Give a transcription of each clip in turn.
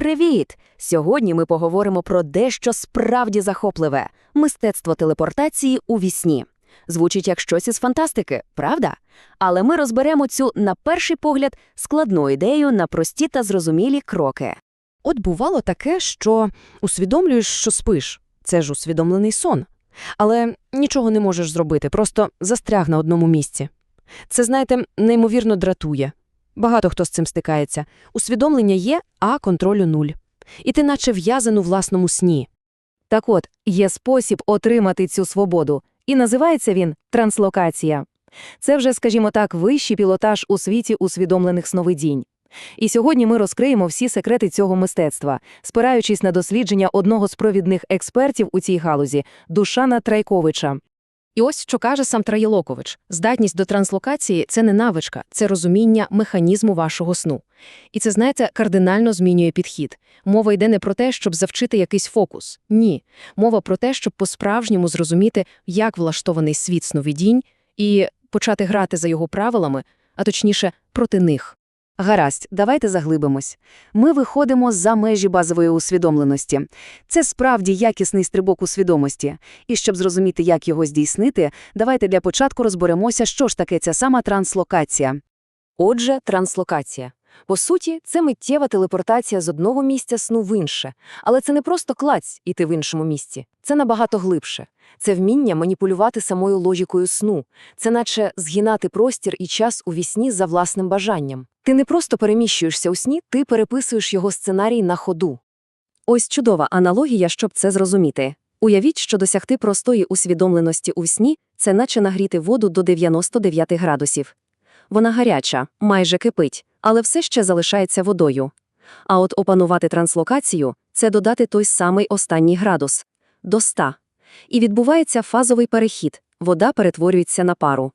Привіт! Сьогодні ми поговоримо про дещо справді захопливе мистецтво телепортації у вісні. Звучить як щось із фантастики, правда? Але ми розберемо цю, на перший погляд, складну ідею на прості та зрозумілі кроки. От бувало таке, що усвідомлюєш, що спиш. Це ж усвідомлений сон. Але нічого не можеш зробити, просто застряг на одному місці. Це, знаєте, неймовірно дратує. Багато хто з цим стикається. Усвідомлення є, а контролю нуль. І ти наче в'язан у власному сні. Так от, є спосіб отримати цю свободу, і називається він транслокація. Це вже, скажімо так, вищий пілотаж у світі усвідомлених сновидінь. І сьогодні ми розкриємо всі секрети цього мистецтва, спираючись на дослідження одного з провідних експертів у цій галузі Душана Трайковича. І ось що каже сам Траєлокович. Здатність до транслокації – це не навичка, це розуміння механізму вашого сну. І це, знаєте, кардинально змінює підхід. Мова йде не про те, щоб завчити якийсь фокус. Ні. Мова про те, щоб по-справжньому зрозуміти, як влаштований світ сновидінь, і почати грати за його правилами, а точніше, проти них. Гаразд, давайте заглибимось. Ми виходимо за межі базової усвідомленості. Це справді якісний стрибок у свідомості. І щоб зрозуміти, як його здійснити, давайте для початку розберемося, що ж таке ця сама транслокація. Отже, транслокація. По суті, це миттєва телепортація з одного місця сну в інше. Але це не просто клаць іти в іншому місці. Це набагато глибше. Це вміння маніпулювати самою логікою сну. Це наче згинати простір і час у вісні за власним бажанням. Ти не просто переміщуєшся у сні, ти переписуєш його сценарій на ходу. Ось чудова аналогія, щоб це зрозуміти. Уявіть, що досягти простої усвідомленості у сні – це наче нагріти воду до 99 градусів. Вона гаряча, майже кипить, але все ще залишається водою. А от опанувати транслокацію – це додати той самий останній градус – до 100. І відбувається фазовий перехід, вода перетворюється на пару.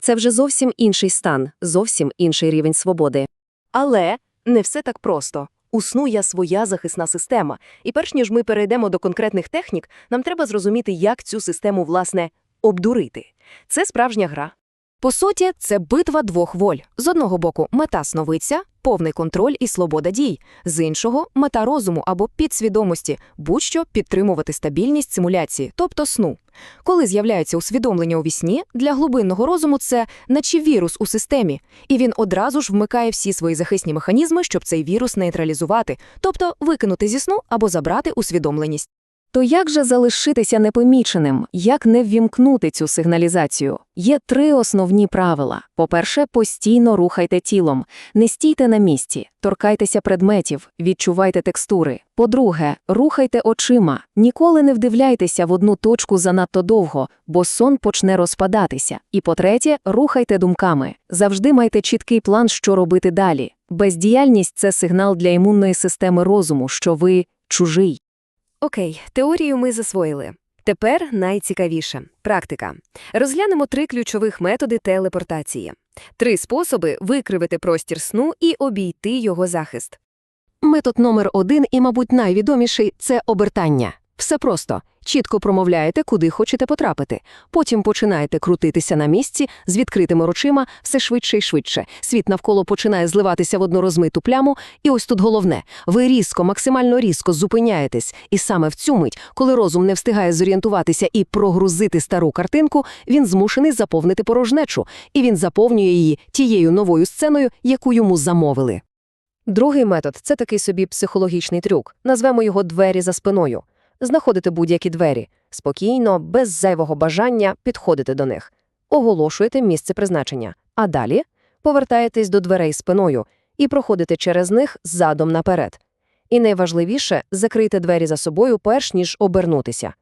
Це вже зовсім інший стан, зовсім інший рівень свободи. Але не все так просто. У сну є своя захисна система, і перш ніж ми перейдемо до конкретних технік, нам треба зрозуміти, як цю систему, власне, обдурити. Це справжня гра. По суті, це битва двох воль. З одного боку, мета сновидця – повний контроль і свобода дій. З іншого – мета розуму або підсвідомості, будь-що підтримувати стабільність симуляції, тобто сну. Коли з'являється усвідомлення у вісні, для глибинного розуму це наче вірус у системі, і він одразу ж вмикає всі свої захисні механізми, щоб цей вірус нейтралізувати, тобто викинути зі сну або забрати усвідомленість. То як же залишитися непоміченим, як не ввімкнути цю сигналізацію? Є три основні правила. По-перше, постійно рухайте тілом, не стійте на місці, торкайтеся предметів, відчувайте текстури. По-друге, рухайте очима, ніколи не вдивляйтеся в одну точку занадто довго, бо сон почне розпадатися. І по-третє, рухайте думками. Завжди майте чіткий план, що робити далі. Бездіяльність це сигнал для імунної системи розуму, що ви чужий. Окей, теорію ми засвоїли. Тепер найцікавіше – практика. Розглянемо три ключових методи телепортації. Три способи викривити простір сну і обійти його захист. Метод номер один і, мабуть, найвідоміший – це обертання. Все просто. Чітко промовляєте, куди хочете потрапити. Потім починаєте крутитися на місці з відкритими очима все швидше і швидше. Світ навколо починає зливатися в одну розмиту пляму. І ось тут головне. Ви різко, максимально різко зупиняєтесь. І саме в цю мить, коли розум не встигає зорієнтуватися і прогрузити стару картинку, він змушений заповнити порожнечу. І він заповнює її тією новою сценою, яку йому замовили. Другий метод – це такий собі психологічний трюк. Назвемо його «двері за спиною». Знаходите будь-які двері, спокійно, без зайвого бажання підходити до них, оголошуєте місце призначення, а далі повертаєтесь до дверей спиною і проходите через них задом наперед. І найважливіше закрийте двері за собою, перш ніж обернутися.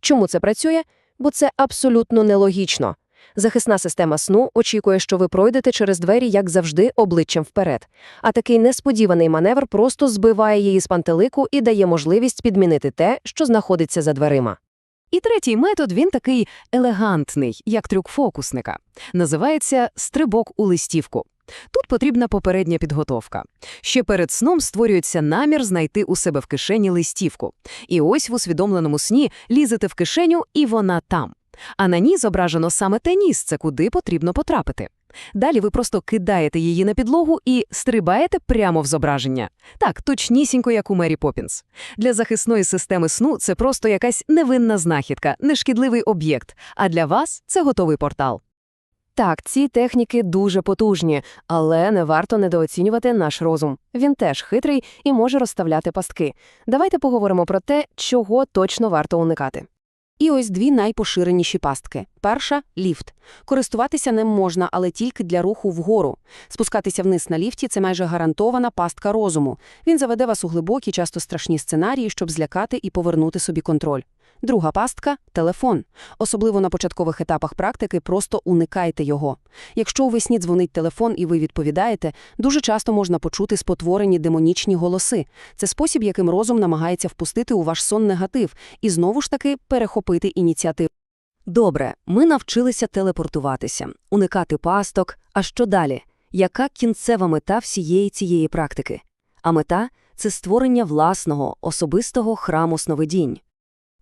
Чому це працює? Бо це абсолютно нелогічно. Захисна система сну очікує, що ви пройдете через двері, як завжди, обличчям вперед. А такий несподіваний маневр просто збиває її з пантелику і дає можливість підмінити те, що знаходиться за дверима. І третій метод він такий елегантний, як трюк фокусника. Називається стрибок у листівку. Тут потрібна попередня підготовка. Ще перед сном створюється намір знайти у себе в кишені листівку. І ось в усвідомленому сні лізете в кишеню, і вона там. А на ній зображено саме те місце, куди потрібно потрапити. Далі ви просто кидаєте її на підлогу і стрибаєте прямо в зображення. Так, точнісінько, як у Мері Поппінс. Для захисної системи сну це просто якась невинна знахідка, нешкідливий об'єкт, а для вас це готовий портал. Так, ці техніки дуже потужні, але не варто недооцінювати наш розум. Він теж хитрий і може розставляти пастки. Давайте поговоримо про те, чого точно варто уникати. І ось дві найпоширеніші пастки. Перша – ліфт. Користуватися ним можна, але тільки для руху вгору. Спускатися вниз на ліфті – це майже гарантована пастка розуму. Він заведе вас у глибокі, часто страшні сценарії, щоб злякати і повернути собі контроль. Друга пастка – телефон. Особливо на початкових етапах практики просто уникайте його. Якщо у весні дзвонить телефон і ви відповідаєте, дуже часто можна почути спотворені демонічні голоси. Це спосіб, яким розум намагається впустити у ваш сон негатив і знову ж таки перехопити ініціативу. Добре, ми навчилися телепортуватися, уникати пасток. А що далі? Яка кінцева мета всієї цієї практики? А мета – це створення власного, особистого храму сновидінь.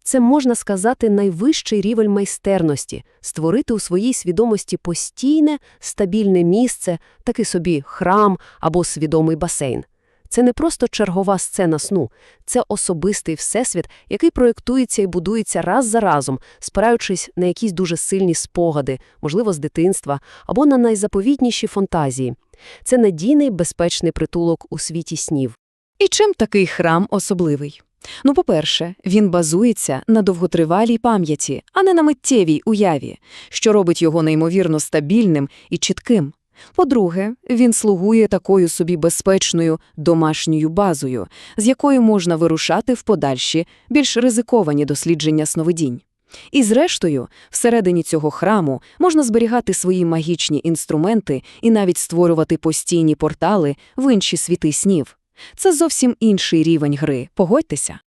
Це, можна сказати, найвищий рівень майстерності – створити у своїй свідомості постійне, стабільне місце, такий собі храм або свідомий басейн. Це не просто чергова сцена сну, це особистий всесвіт, який проєктується і будується раз за разом, спираючись на якісь дуже сильні спогади, можливо, з дитинства, або на найзаповітніші фантазії. Це надійний, безпечний притулок у світі снів. І чим такий храм особливий? Ну, по-перше, він базується на довготривалій пам'яті, а не на миттєвій уяві, що робить його неймовірно стабільним і чітким. По-друге, він слугує такою собі безпечною домашньою базою, з якою можна вирушати в подальші, більш ризиковані дослідження сновидінь. І зрештою, всередині цього храму можна зберігати свої магічні інструменти і навіть створювати постійні портали в інші світи снів. Це зовсім інший рівень гри, погодьтеся.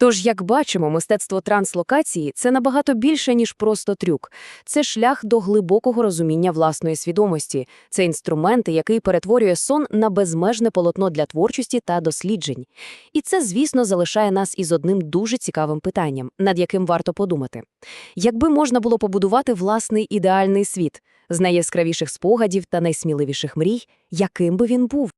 Тож, як бачимо, мистецтво транслокації – це набагато більше, ніж просто трюк. Це шлях до глибокого розуміння власної свідомості. Це інструмент, який перетворює сон на безмежне полотно для творчості та досліджень. І це, звісно, залишає нас із одним дуже цікавим питанням, над яким варто подумати. Якби можна було побудувати власний ідеальний світ, з найяскравіших спогадів та найсміливіших мрій, яким би він був?